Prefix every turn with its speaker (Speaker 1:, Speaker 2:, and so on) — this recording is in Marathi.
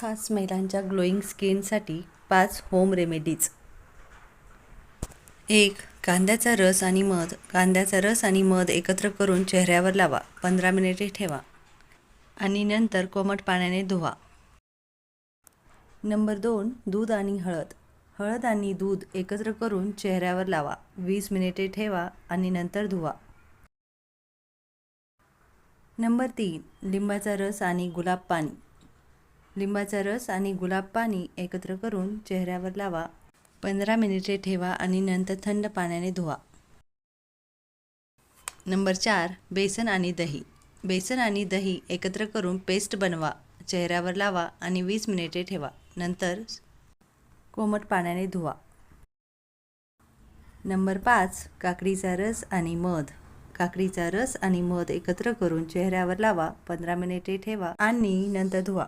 Speaker 1: खास महिलांच्या ग्लोईंग स्किनसाठी पाच होम रेमेडीज. एक कांद्याचा रस आणि मध. कांद्याचा रस आणि मध एकत्र करून चेहऱ्यावर लावा. पंधरा मिनिटे ठेवा. आणि नंतर कोमट पाण्याने धुवा. नंबर दोन दूध आणि हळद. हळद आणि दूध एकत्र करून चेहऱ्यावर लावा. वीस मिनिटे ठेवा आणि नंतर धुवा. नंबर तीन लिंबाचा रस आणि गुलाब पाणी. लिंबाचा रस आणि गुलाब पाणी एकत्र करून चेहऱ्यावर लावा. पंधरा मिनिटे ठेवा आणि नंतर थंड पाण्याने धुवा. नंबर चार बेसन आणि दही. बेसन आणि दही एकत्र करून पेस्ट बनवा. चेहऱ्यावर लावा आणि वीस मिनिटे ठेवा. नंतर कोमट पाण्याने धुवा. नंबर पाच काकडीचा रस आणि मध. काकडीचा रस आणि मध एकत्र करून चेहऱ्यावर लावा. पंधरा मिनिटे ठेवा आणि नंतर धुवा.